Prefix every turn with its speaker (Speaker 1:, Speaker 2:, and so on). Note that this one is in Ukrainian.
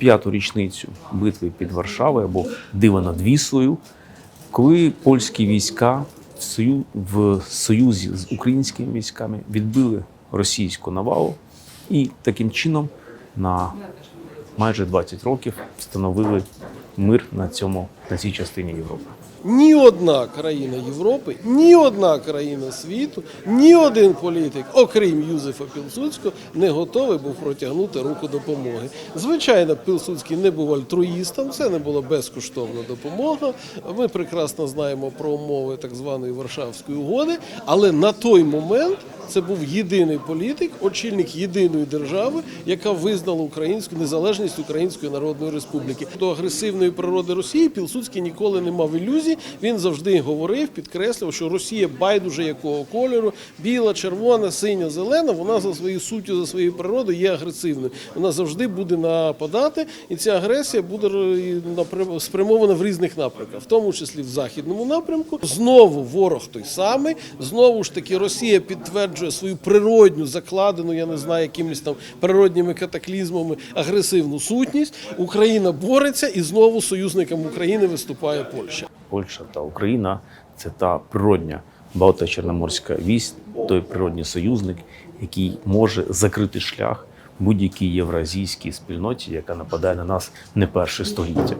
Speaker 1: п'яту річницю битви під Варшавою або Дива над Віслою, коли польські війська в сою- в союзі з українськими військами відбили російську навалу і таким чином на майже 20 років встановили мир на цьому на цій частині Європи.
Speaker 2: Ні одна країна Європи, ні одна країна світу, ні один політик, окрім Юзефа Пілсудського, не готовий був протягнути руку допомоги. Звичайно, Пілсудський не був альтруїстом, це не була безкоштовна допомога. Ми прекрасно знаємо про умови так званої Варшавської угоди, але на той момент це був єдиний політик, очільник єдиної держави, яка визнала українську незалежність Української Народної Республіки. До агресивної природи Росії Пілсудський ніколи не мав ілюзій. Він завжди говорив, підкреслював, що Росія байдуже якого кольору, біла, червона, синя, зелена. Вона за своєю суттю, за своєю природою є агресивною. Вона завжди буде нападати, і ця агресія буде спрямована в різних напрямках, в тому числі в західному напрямку. Знову ворог той самий. Знову ж таки, Росія підтверджує свою природню, закладену, я не знаю, якимись там природніми катаклізмами, агресивну сутність. Україна бореться, і знову союзником України виступає Польща.
Speaker 1: Польща та Україна це та природня Балто-Чорноморська вісь, той природній союзник, який може закрити шлях будь-якій євразійській спільноті, яка нападає на нас не перше століття.